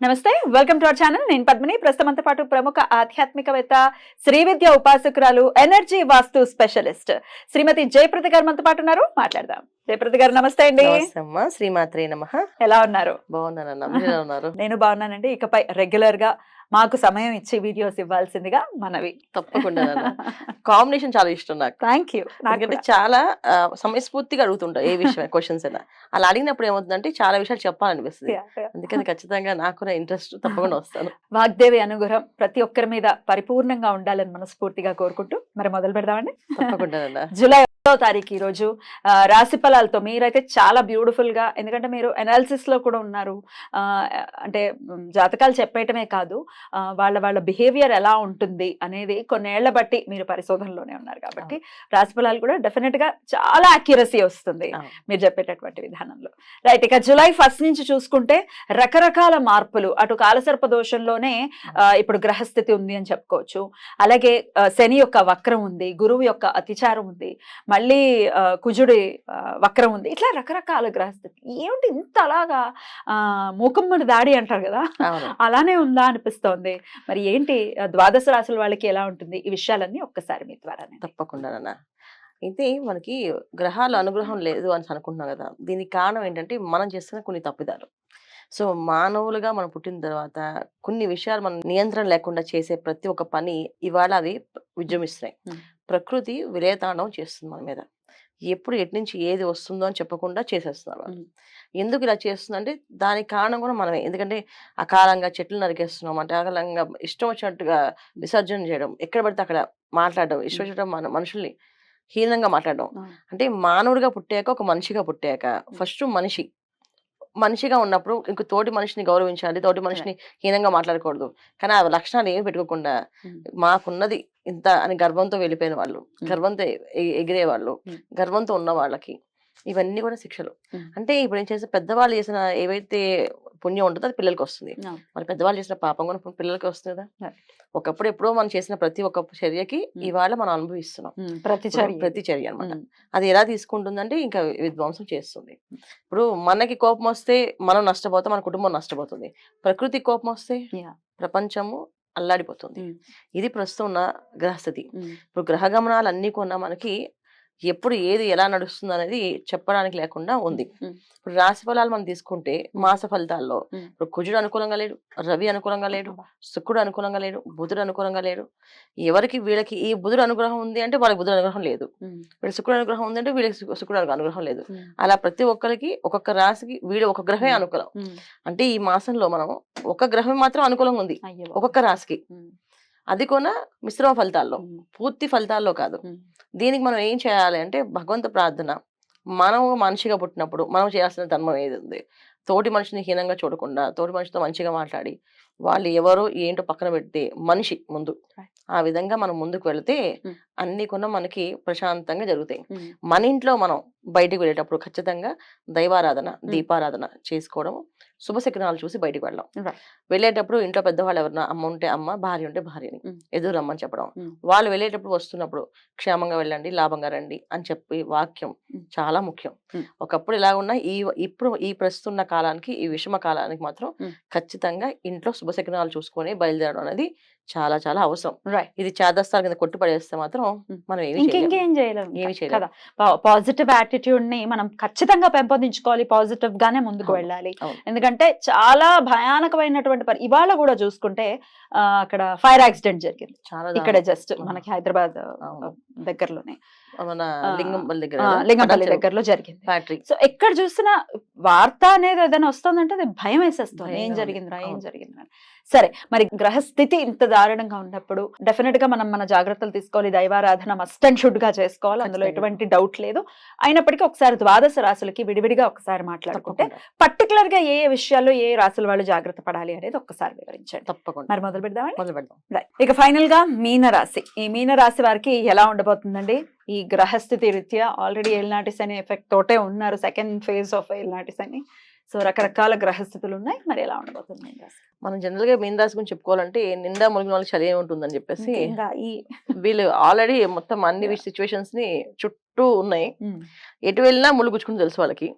నమస్తే welcome to our channel నేను పద్మిని. ప్రస్తుతంతో పాటు ప్రముఖ ఆధ్యాత్మికవేత్త శ్రీ విద్య ఉపాసకురాలు ఎనర్జీ వాస్తు స్పెషలిస్ట్ శ్రీమతి జయప్రద గారు మనతో పాటు ఉన్నారు. మాట్లాడదాం. జయప్రద గారు నమస్తే అండి. శ్రీమాత్రే నమ. ఎలా ఉన్నారు? ఉన్నారు? నేను బాగున్నానండి. ఇకపై రెగ్యులర్గా మాకు సమయం ఇచ్చి వీడియోస్ ఇవ్వాల్సిందిగా మనవి. తప్పకుండా కాంబినేషన్ చాలా ఇష్టం నాకు. Thank you. ఎందుకంటే చాలా సమయస్ఫూర్తిగా అడుగుతుంటా ఏ విషయం క్వశ్చన్స్ అయినా. అలా అడిగినప్పుడు ఏమవుతుందంటే చాలా విషయాలు చెప్పాలనిపిస్తుంది. అందుకని ఖచ్చితంగా నాకు కూడా ఇంట్రెస్ట్ తప్పకుండా వస్తాను. వాగ్దేవి అనుగ్రహం ప్రతి ఒక్కరి మీద పరిపూర్ణంగా ఉండాలని మనస్ఫూర్తిగా కోరుకుంటూ మరి మొదలు పెడదామండి. తప్పకుండా జూలై ఒకటో తారీఖు ఈ రోజు ఆ, రాశి ఫలాలతో మీరైతే చాలా బ్యూటిఫుల్గా ఎందుకంటే మీరు అనాలిసిస్లో కూడా ఉన్నారు. అంటే జాతకాలు చెప్పేయటమే కాదు వాళ్ళ వాళ్ళ బిహేవియర్ ఎలా ఉంటుంది అనేది కొన్నేళ్ళ బట్టి మీరు పరిశోధనలోనే ఉన్నారు కాబట్టి రాశి ఫలాలు కూడా డెఫినెట్గా చాలా అక్యురసీ వస్తుంది. మీరు చెప్పేటటువంటి విధానంలో. రైట్ ఇక జూలై ఫస్ట్ నుంచి చూసుకుంటే రకరకాల మార్పులు అటు కాలసర్ప దోషంలోనే ఇప్పుడు గ్రహస్థితి ఉంది అని చెప్పుకోవచ్చు. అలాగే శని యొక్క వక్రం ఉంది గురువు యొక్క అతిచారం ఉంది మళ్ళీ కుజుడి వక్రం ఉంది. ఇట్లా రకరకాల గ్రహస్థితి. ఏమిటి ఇంత అలాగా మూకమ్మడి దాడి అంటారు కదా? అలానే ఉందా అనిపిస్తోంది. మరి ఏంటి ద్వాదశ రాశుల వాళ్ళకి ఎలా ఉంటుంది? ఈ విషయాలన్నీ ఒక్కసారి మీ ద్వారా తప్పకుండా అయితే మనకి గ్రహాల అనుగ్రహం లేదు అని అనుకుంటున్నాం కదా? దీనికి కారణం ఏంటంటే మనం చేస్తున్న కొన్ని తప్పిదాలు. సో మానవులుగా మనం పుట్టిన తర్వాత కొన్ని విషయాలు మనం నియంత్రణ లేకుండా చేసే ప్రతి ఒక్క పని ఇవాళ అవి విజృంభిస్తున్నాయి. ప్రకృతి విలేతాండవం చేస్తుంది మన మీద. ఎప్పుడు ఎటు నుంచి ఏది వస్తుందో అని చెప్పకుండా చేసేస్తున్నారు. ఎందుకు ఇలా చేస్తుందంటే దానికి కారణం కూడా మనమే. ఎందుకంటే అకాలంగా చెట్లు నరికేస్తున్నాం అంటే అకాలంగా ఇష్టం వచ్చినట్టుగా విసర్జన చేయడం ఎక్కడ పడితే అక్కడ మాట్లాడడం ఇష్టం వచ్చినట్టు మన మనుషుల్ని హీనంగా మాట్లాడడం. అంటే మానవుడిగా పుట్టాక ఒక మనిషిగా పుట్టాక ఫస్ట్ మనిషి. మనిషిగా ఉన్నప్పుడు ఇంక తోటి మనిషిని గౌరవించాలి తోటి మనిషిని హీనంగా మాట్లాడకూడదు కానీ ఆ లక్షణాలు ఏమి పెట్టుకోకుండా. మాకున్నది ఇంత అని గర్వంతో వెళ్ళిపోయిన వాళ్ళు గర్వంతో ఎగిరే వాళ్ళు. గర్వంతో ఉన్న వాళ్ళకి ఇవన్నీ కూడా శిక్షలు. అంటే ఇప్పుడు ఏం చేస్తే పెద్దవాళ్ళు చేసిన ఏవైతే పుణ్యం ఉంటుందో అది పిల్లలకి వస్తుంది. మరి పెద్దవాళ్ళు చేసిన పాపం కూడా పిల్లలకి వస్తుంది కదా. ఒకప్పుడు ఎప్పుడో మనం చేసిన ప్రతి ఒక్క చర్యకి. ఇవాళ మనం అనుభవిస్తున్నాం. ప్రతి ఇప్పుడు ప్రతి చర్య అన్నమాట. అది ఎలా తీసుకుంటుందంటే ఇంకా విధ్వంసం చేస్తుంది. ఇప్పుడు మనకి కోపం వస్తే మనం నష్టపోతాం మన కుటుంబం నష్టపోతుంది. ప్రకృతి కోపం వస్తే. ప్రపంచము అల్లాడిపోతుంది. ఇది ప్రస్తుతం ఉన్న గ్రహస్థితి. ఇప్పుడు గ్రహ గమనాలు అన్ని కొన్నా మనకి ఎప్పుడు ఏది ఎలా నడుస్తుంది అనేది చెప్పడానికి లేకుండా ఉంది. ఇప్పుడు రాశి ఫలాలు మనం తీసుకుంటే మాస ఫలితాల్లో. ఇప్పుడు కుజుడు అనుకూలంగా లేడు రవి అనుకూలంగా లేడు శుక్రుడు అనుకూలంగా లేడు బుధుడు అనుకూలంగా లేడు. ఎవరికి వీళ్ళకి ఈ బుధుడు అనుగ్రహం ఉంది అంటే వాళ్ళకి బుధుడు అనుగ్రహం లేదు. వీళ్ళకి శుక్రుడు అనుగ్రహం ఉంది అంటే వీళ్ళకి శుక్రుడు అనుగ్రహం లేదు. అలా ప్రతి ఒక్కరికి ఒక్కొక్క రాశికి వీడు ఒక గ్రహమే. అనుకూలం. అంటే ఈ మాసంలో మనం ఒక గ్రహం మాత్రం అనుకూలంగా ఉంది. ఒక్కొక్క రాశికి. అది కూడా మిశ్రమ ఫలితాల్లో పూర్తి ఫలితాల్లో కాదు. దీనికి మనం ఏం చేయాలి అంటే భగవంత ప్రార్థన. మనం మనిషిగా పుట్టినప్పుడు మనం చేయాల్సిన ధర్మం ఏది ఉంది? తోటి మనిషిని హీనంగా చూడకుండా తోటి మనిషితో మంచిగా మాట్లాడి వాళ్ళు ఎవరో ఏంటో పక్కన పెడితే మనిషి ముందు. ఆ విధంగా మనం ముందుకు వెళితే Mm. అన్ని కూడా మనకి ప్రశాంతంగా జరుగుతాయి మన ఇంట్లో మనం బయటికి వెళ్ళేటప్పుడు ఖచ్చితంగా దైవారాధన దీపారాధన చేసుకోవడం శుభశకనాలు చూసి బయటికి వెళ్ళడం. వెళ్ళేటప్పుడు ఇంట్లో పెద్దవాళ్ళు ఎవరన్నా అమ్మ ఉంటే అమ్మ భార్య ఉంటే భార్యని. ఎదురు రమ్మని చెప్పడం. వాళ్ళు వెళ్ళేటప్పుడు వస్తున్నప్పుడు క్షేమంగా వెళ్ళండి లాభంగా రండి అని చెప్పి వాక్యం. చాలా ముఖ్యం. ఒకప్పుడు ఇలా ఉన్న ఈ ఇప్పుడు ఈ ప్రస్తున్న కాలానికి ఈ విషమ కాలానికి మాత్రం. ఖచ్చితంగా ఇంట్లో శుభశకనాలు చూసుకొని బయలుదేరడం అనేది చాలా చాలా అవసరం ఇది చేదస్తాల కింద కొట్టి పడేస్తే మాత్రం. మనం. ఇంకేం చేయలేము ఏమీ చేయలేం. కదా పాజిటివ్ యాటిట్యూడ్ని మనం ఖచ్చితంగా పెంపొందించుకోవాలి పాజిటివ్ గానే ముందుకు వెళ్ళాలి. ఎందుకంటే చాలా భయానకమైనటువంటి ఇవాళ కూడా చూసుకుంటే అక్కడ ఫైర్ యాక్సిడెంట్ జరిగింది చాలా ఇక్కడ జస్ట్. మనకి హైదరాబాద్. దగ్గరలోనే. మన లింగంపల్లి దగ్గర లింగంపల్లి దగ్గరలో జరిగింది ఫ్యాక్టరీ సో ఎక్కడ చూసినా వార్త అనేది ఏదైనా వస్తుందంటే అది భయం వేసేస్తుంది ఏం. జరిగిందిరా ఏం. జరిగిందిరా. సరే మరి గ్రహస్థితి ఇంత దారుణంగా ఉన్నప్పుడు డెఫినెట్గా మనం మన జాగ్రత్తలు తీసుకోవాలి దైవారాధన మస్ట్ అండ్ షుడ్గా చేసుకోవాలి అందులో. ఎటువంటి డౌట్ లేదు. అయినప్పటికీ ఒకసారి ద్వాదశ రాశులకి విడివిడిగా ఒకసారి మాట్లాడుకుంటే పర్టికులర్గా ఏ ఏ విషయాల్లో ఏ రాశుల వాళ్ళు జాగ్రత్త పడాలి అనేది ఒక్కసారి వివరించండి. తప్పకుండా. మరి మొదలు పెడదామండి? మొదలు పెడదాం. ఇక ఫైనల్గా మీన రాశి ఈ మీన రాశి వారికి ఎలా ఉండబోతుందండి? ఈ గ్రహస్థితి రీత్యా ఆల్రెడీ ఏలినాటి శని ఎఫెక్ట్ తోటే ఉన్నారు సెకండ్ ఫేజ్ ఆఫ్ ఏలినాటి శని సో రకరకాల గ్రహస్థితులు ఉన్నాయి మరి ఎలా ఉండబోతుంది మీన రాశి? మనం జనరల్గా మీన రాశి గురించి చెప్పుకోవాలంటే నిండా మునిగిన వాళ్ళకి చలి ఉంటుందని చెప్పేసి ఇంకా ఈ వీళ్ళు ఆల్రెడీ మొత్తం అన్ని సిచ్యువేషన్స్ని చుట్టూ ఉన్నాయి. ఉమ్, ఎటు వెళ్ళినా ముళ్ళు గుచ్చుకుని తెలుసు వాళ్ళకి.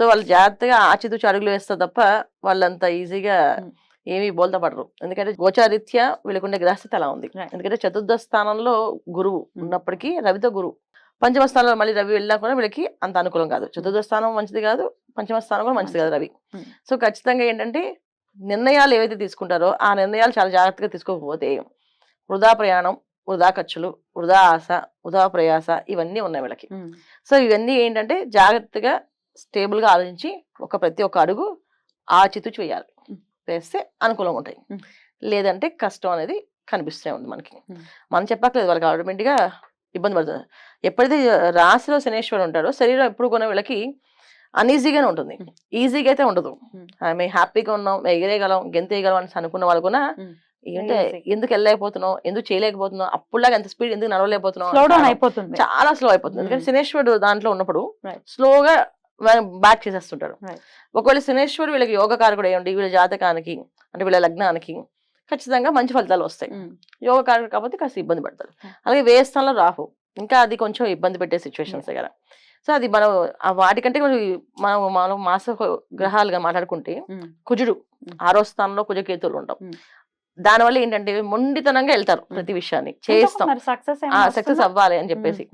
సో వాళ్ళు జాగ్రత్తగా ఆచితూచి అడుగులు వేస్తారు తప్ప వాళ్ళంత ఈజీగా Mm. ఏమీ బోల్తా పడరు. ఎందుకంటే గోచారీత్యా వీళ్ళకుండే గ్రహస్థితి అలా ఉంది. ఎందుకంటే చతుర్థ స్థానంలో గురువు Mm. ఉన్నప్పటికీ రవితో గురువు. పంచమ స్థానంలో మళ్ళీ రవి వెళ్ళినా కూడా వీళ్ళకి అంత అనుకూలం కాదు చతుర్థ స్థానం మంచిది కాదు పంచమ స్థానం కూడా మంచిది కాదు రవి. సో ఖచ్చితంగా ఏంటంటే నిర్ణయాలు ఏవైతే తీసుకుంటారో ఆ నిర్ణయాలు చాలా జాగ్రత్తగా తీసుకోకపోతే వృధా ప్రయాణం వృధా ఖర్చులు వృధా ఆశ వృధా ప్రయాస ఇవన్నీ ఉన్నాయి వీళ్ళకి సో ఇవన్నీ ఏంటంటే జాగ్రత్తగా స్టేబుల్గా ఆలోచించి ఒక ప్రతి ఒక్క అడుగు ఆచితూచి వేయాలి Mm. వేస్తే అనుకూలంగా ఉంటాయి. లేదంటే కష్టం అనేది కనిపిస్తూనే ఉంది మనకి. మనం చెప్పక్కలేదు వాళ్ళకి ఆటోమేటిక్గా ఇబ్బంది పడుతుంది ఎప్పుడైతే రాశిలో శనేశ్వరుడు ఉంటాడో శరీరం ఎప్పుడు కూడా వీళ్ళకి అన్ఈజీగానే ఉంటుంది. ఈజీగా అయితే ఉండదు. మేము హ్యాపీగా ఉన్నాం ఎగిరేయగలం గెంతేయగలం అని అనుకున్న వాళ్ళు కూడా. ఏంటంటే. ఎందుకు వెళ్ళలేకపోతున్నాం ఎందుకు చేయలేకపోతున్నాం అప్పుడులాగా ఎంత స్పీడ్ ఎందుకు నడవలేకపోతున్నాం స్లో డౌన్ చాలా- అయిపోతుంది చాలా స్లో అయిపోతుంది ఎందుకంటే. శనేశ్వరుడు దాంట్లో ఉన్నప్పుడు. స్లోగా బ్యాక్ చేసేస్తుంటాడు Right. ఒకవేళ శనేశ్వరుడు వీళ్ళకి యోగ కారకుడు అయ్యండి వీళ్ళ జాతకానికి అంటే వీళ్ళ లగ్నానికి ఖచ్చితంగా మంచి ఫలితాలు వస్తాయి. యోగ కారకుడు కాకపోతే కాస్త ఇబ్బంది పడతారు. అలాగే వేరే స్థానంలో రాహు ఇంకా అది కొంచెం ఇబ్బంది పెట్టే సిచ్యువేషన్స్ కదా. సో అది మనం వాటికంటే మనం మనం మాస గ్రహాలుగా మాట్లాడుకుంటే కుజుడు. ఆరో స్థానంలో కుజకేతులు ఉంటాం. దానివల్ల ఏంటంటే మొండితనంగా వెళ్తారు ప్రతి విషయాన్ని. చేస్తాం. సక్సెస్ అవ్వాలి అని చెప్పేసి.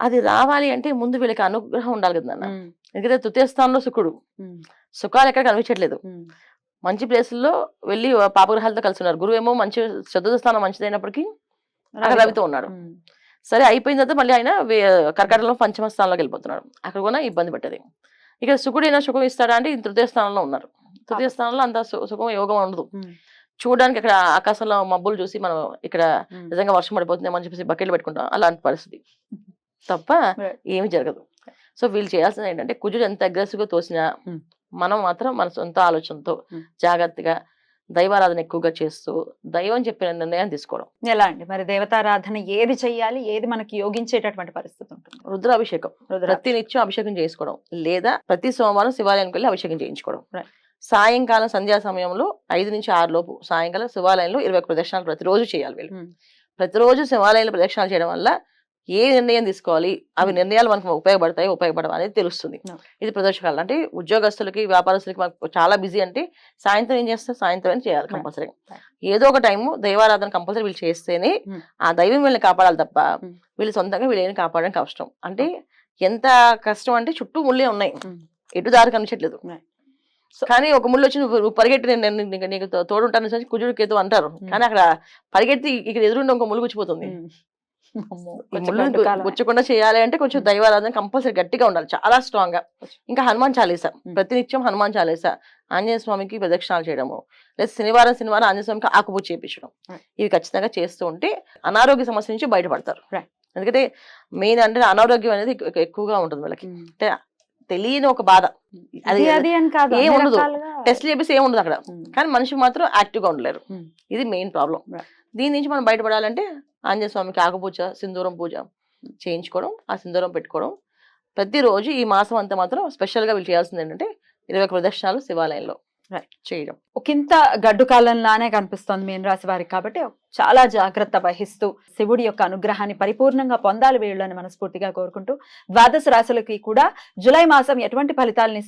అది రావాలి అంటే ముందు వీళ్ళకి అనుగ్రహం ఉండాలి కదా ఎందుకంటే తృతీయ స్థానంలో శుక్రుడు. సుఖాలు ఎక్కడ కనిపించట్లేదు మంచి ప్లేసుల్లో వెళ్ళి పాపగ్రహాలతో కలిసి ఉన్నారు గురువు ఏమో మంచి చతుర్థ స్థానం మంచిదైనప్పటికీ అక్కడ రవితో ఉన్నాడు. సరే అయిపోయిన తర్వాత మళ్ళీ ఆయన కర్కాటకంలో పంచమ స్థానంలోకి వెళ్ళిపోతున్నాడు అక్కడ కూడా ఇబ్బంది పట్టేది ఇక్కడ శుకుడు అయినా సుఖం ఇస్తాడా అంటే తృతీయ స్థానంలో ఉన్నారు. తృతీయ స్థానంలో అంత సుఖం యోగం ఉండదు. చూడడానికి అక్కడ ఆకాశంలో మబ్బులు చూసి మనం ఇక్కడ నిజంగా వర్షం పడిపోతుందేమో అని చెప్పేసి బకెట్లు పెట్టుకుంటాం. అలాంటి పరిస్థితి. తప్ప. ఏమి జరగదు. సో వీళ్ళు చేయాల్సింది ఏంటంటే కుజుడు ఎంత అగ్రెసివ్గా తోసినా. మనం మాత్రం మన సొంత ఆలోచనతో. జాగ్రత్తగా దైవారాధన ఎక్కువగా చేస్తూ దైవం చెప్పిన నిర్ణయం తీసుకోవడం ఎలా అండి మరి దేవతారాధన ఏది చెయ్యాలి ఏది మనకి యోగించేటటువంటి పరిస్థితి ఉంటుంది రుద్రాభిషేకం రుద్రాక్ష. ప్రతి నిత్యం అభిషేకం చేసుకోవడం లేదా ప్రతి సోమవారం శివాలయానికి వెళ్ళి అభిషేకం చేయించుకోవడం. సాయంకాలం సంధ్యా సమయంలో ఐదు నుంచి ఆరు లోపు సాయంకాలం శివాలయంలో ఇరవై ప్రదక్షిణాలు ప్రతిరోజు చేయాలి వీళ్ళు. ప్రతిరోజు శివాలయంలో ప్రదక్షిణాలు చేయడం వల్ల ఏ నిర్ణయం తీసుకోవాలి అవి. నిర్ణయాలు మనకు ఉపయోగపడతాయి ఉపయోగపడవు అనేది తెలుస్తుంది. ఇది ప్రదర్శకాలు అంటే ఉద్యోగస్తులకి వ్యాపారస్తులకి మనకు చాలా బిజీ అంటే సాయంత్రం ఏం చేస్తారు సాయంత్రం చేయాలి. కంపల్సరీ. ఏదో ఏదో ఒక టైము దైవారాధన కంపల్సరీ వీళ్ళు చేస్తేనే. ఆ దైవం వీళ్ళని కాపాడాలి తప్ప. వీళ్ళు సొంతంగా వీళ్ళని కాపాడడం కష్టం అంటే ఎంత కష్టం అంటే చుట్టూ ముళ్ళే ఉన్నాయి. ఎటు దారి కనిపించట్లేదు కానీ ఒక ముళ్ళు వచ్చి నువ్వు పరిగెట్టి నేను నీకు- తోడుంటాను అని కుజుడు కేతు అంటారు. కానీ అక్కడ పరిగెత్తి ఇక్కడ ఎదురుండి ఒక ముళ్ళు గుచ్చిపోతుంది గుచ్చకుండా చేయాలి అంటే కొంచెం. దైవారాధన కంపల్సరీ గట్టిగా ఉండాలి చాలా స్ట్రాంగ్గా ఇంకా హనుమాన్ చాలీసా. ప్రతినిత్యం హనుమాన్ చాలీసా ఆంజనేయ స్వామికి ప్రదక్షిణాలు చేయడము లేదా శనివారం శనివారం ఆంజనేయ స్వామికి ఆకుపూజ చేయించడం. ఇవి ఖచ్చితంగా చేస్తూ ఉంటే అనారోగ్య సమస్య నుంచి బయటపడతారు. ఎందుకంటే మెయిన్ అంటే అనారోగ్యం అనేది ఎక్కు- ఎక్కువగా ఉంటుంది వాళ్ళకి ఉమ్. తెలియని ఒక బాధ అది ఏం ఉండదు. టెస్ట్ చేపిస్తే ఏం ఉండదు అక్కడ. కానీ మనిషి మాత్రం యాక్టివ్గా ఉండలేరు. ఇది మెయిన్ ప్రాబ్లం. దీని నుంచి మనం బయటపడాలంటే ఆంజనేయ స్వామికి ఆకుపూజ సింధూరం పూజ చేయించుకోవడం ఆ సింధూరం పెట్టుకోవడం ప్రతిరోజు ఈ మాసం అంతా మాత్రం స్పెషల్గా వీళ్ళు చేయాల్సింది ఏంటంటే ఇరవై ఒక ప్రదర్శనలు శివాలయంలో. చేయడం ఒకంత గడ్డు కాలంలానే కనిపిస్తోంది మీన రాశి వారికి కాబట్టి చాలా జాగ్రత్త వహిస్తూ శివుడి యొక్క అనుగ్రహాన్ని పరిపూర్ణంగా పొందాలి వీళ్ళు అని మనస్ఫూర్తిగా కోరుకుంటూ ద్వాదశ రాశులకి కూడా జులై మాసం ఎటువంటి ఫలితాలను